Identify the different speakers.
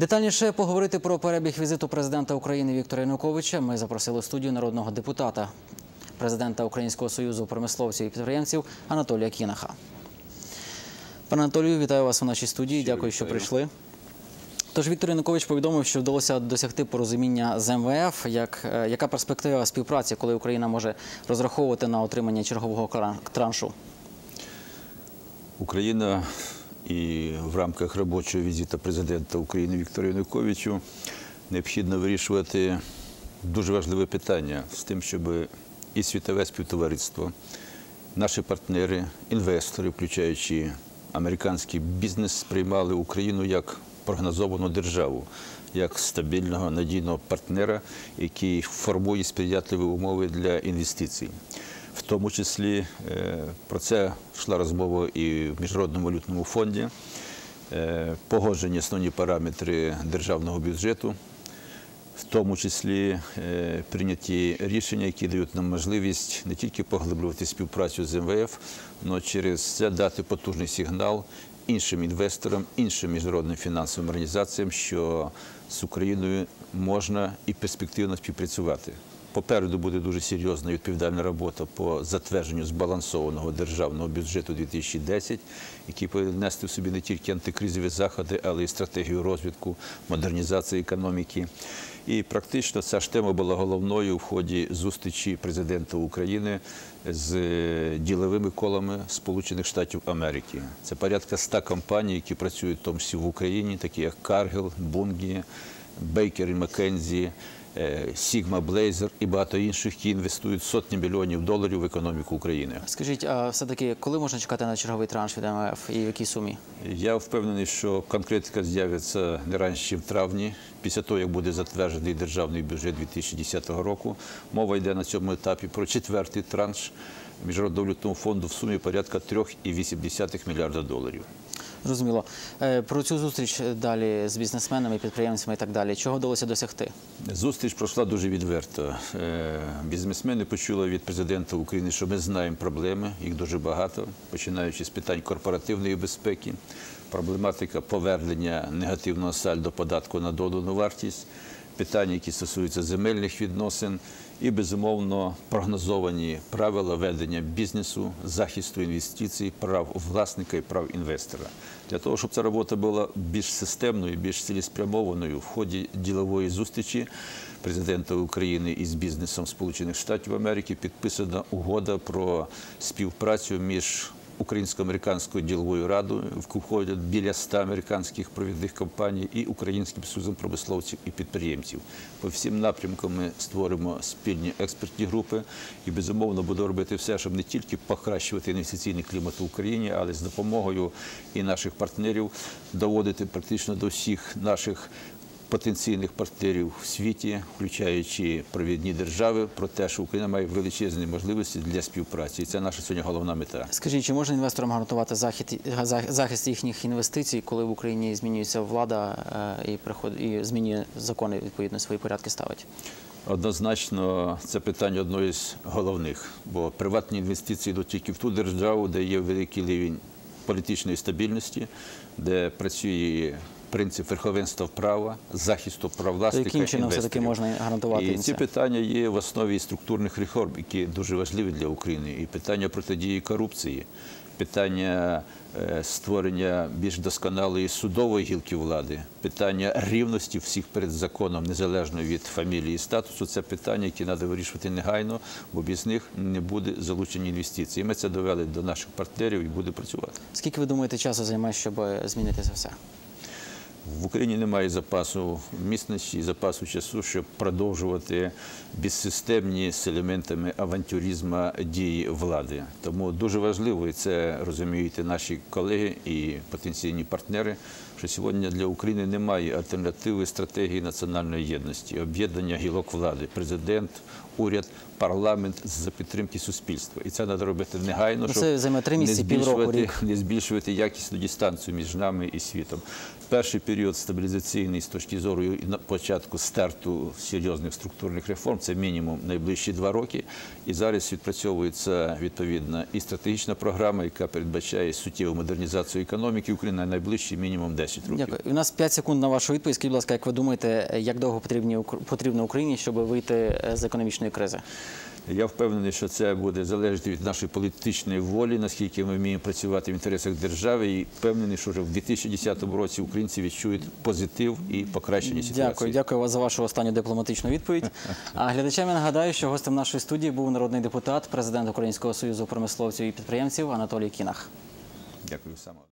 Speaker 1: Детальніше поговорити про перебіг візиту президента України Віктора Януковича ми запросили в студію народного депутата, президента Українського союзу промисловців і підприємців Анатолія Кінаха. Пане Анатолію, вітаю вас у нашій студії. Дякую, що прийшли. Тож Віктор Янукович повідомив, що вдалося досягти порозуміння з МВФ. Як, е, яка перспектива співпраці, коли Україна може розраховувати на отримання чергового траншу?
Speaker 2: Україна і в рамках робочого візиту президента України Віктора Януковичу необхідно вирішувати дуже важливе питання з тим, щоб і світове співтовариство, наші партнери, інвестори, включаючи американський бізнес, сприймали Україну як прогнозовану державу, як стабільного надійного партнера, який формує сприятливі умови для інвестицій. В тому числі е, про це йшла розмова і в Міжнародному валютному фонді, Е, погоджені основні параметри державного бюджету, в тому числі е, прийняті рішення, які дають нам можливість не тільки поглиблювати співпрацю з МВФ, але через це дати потужний сигнал іншим інвесторам, іншим міжнародним фінансовим організаціям, що з Україною можна і перспективно співпрацювати. Попереду буде дуже серйозна і відповідальна робота по затвердженню збалансованого державного бюджету 2010, який повинен нести в собі не тільки антикризові заходи, але й стратегію розвитку, модернізації економіки. І практично ця ж тема була головною в ході зустрічі президента України з діловими колами Сполучених Штатів Америки. Це порядка 100 компаній, які працюють в тому числі в Україні, такі як Каргел, Бунгі, Бейкер і Маккензі. Сігма Блейзер і багато інших, які інвестують сотні мільйонів доларів в економіку України.
Speaker 1: Скажіть, а все-таки коли можна чекати на черговий транш від МВФ і в якій сумі?
Speaker 2: Я впевнений, що конкретика з'явиться не раніше, в травні, після того, як буде затверджений державний бюджет 2010 року. Мова йде на цьому етапі про четвертий транш Міжнародного валютного фонду в сумі порядка 3,8 мільярда доларів.
Speaker 1: Зрозуміло. Е, Про цю зустріч далі з бізнесменами, підприємцями і так далі. Чого вдалося досягти?
Speaker 2: Зустріч пройшла дуже відверто. Е, Бізнесмени почули від президента України, що ми знаємо проблеми, їх дуже багато, починаючи з питань корпоративної безпеки, проблематика повернення негативного сальдо податку на додану вартість, питання, які стосуються земельних відносин, і безумовно прогнозовані правила ведення бізнесу, захисту інвестицій, прав власника і прав інвестора. Для того, щоб ця робота була більш системною, більш цілеспрямованою в ході ділової зустрічі президента України із бізнесом Сполучених Штатів Америки підписана угода про співпрацю між Українсько-американською діловою радою входять біля 100 американських провідних компаній і Українським союзом промисловців і підприємців. По всім напрямкам ми створимо спільні експертні групи і безумовно буду робити все, щоб не тільки покращувати інвестиційний клімат в Україні, але з допомогою і наших партнерів доводити практично до всіх наших потенційних партнерів в світі, включаючи провідні держави, про те, що Україна має величезні можливості для співпраці. І це наша сьогодні головна мета.
Speaker 1: Скажіть, чи можна інвесторам гарантувати захід, зах- захист їхніх інвестицій, коли в Україні змінюється влада е, і приход і змінює закони відповідно свої порядки ставить?
Speaker 2: Однозначно, це питання одної з головних, бо приватні інвестиції йдуть тільки в ту державу, де є великий рівень політичної стабільності, де працює принцип верховенства права, захисту прав
Speaker 1: То
Speaker 2: власника
Speaker 1: яким чином все таки можна гарантувати
Speaker 2: І ці питання є в основі структурних реформ, які дуже важливі для України. І питання протидії корупції, питання е, створення більш досконалої судової гілки влади, питання рівності всіх перед законом, незалежно від фамілії і статусу. Це питання, які треба вирішувати негайно, бо без них не буде залучені інвестиції. Ми це довели до наших партнерів і буде працювати.
Speaker 1: Скільки ви думаєте часу займе, щоб змінити це все?
Speaker 2: В Україні немає запасу міцності і запасу часу, щоб продовжувати безсистемні з елементами авантюризму дії влади. Тому дуже важливо, і це розуміють і наші колеги і потенційні партнери, що сьогодні для України немає альтернативи стратегії національної єдності, об'єднання гілок влади, президент, уряд, парламент за підтримки суспільства. І це треба робити негайно,
Speaker 1: Ну,
Speaker 2: щоб
Speaker 1: це займе три місяці,
Speaker 2: не
Speaker 1: півроку,
Speaker 2: збільшувати,
Speaker 1: рік.
Speaker 2: не збільшувати якісну дистанцію між нами і світом. Перший період стабілізаційний з точки зору і на початку старту серйозних структурних реформ це мінімум найближчі два роки. І зараз відпрацьовується відповідна і стратегічна програма, яка передбачає суттєву модернізацію економіки України на найближчі мінімум 10 10 років.
Speaker 1: Дякую. У нас 5 секунд на вашу відповідь. Скажіть, будь ласка, як ви думаєте, як довго потрібні потрібно Україні, щоб вийти з економічної кризи?
Speaker 2: Я впевнений, що це буде залежати від нашої політичної волі, наскільки ми вміємо працювати в інтересах держави, і впевнений, що вже в 2010 році українці відчують позитив і покращення ситуації.
Speaker 1: Дякую, дякую вас за вашу останню дипломатичну відповідь. А глядачам я нагадаю, що гостем нашої студії був народний депутат, президент Українського союзу промисловців і підприємців Анатолій Кінах.
Speaker 2: Дякую саме.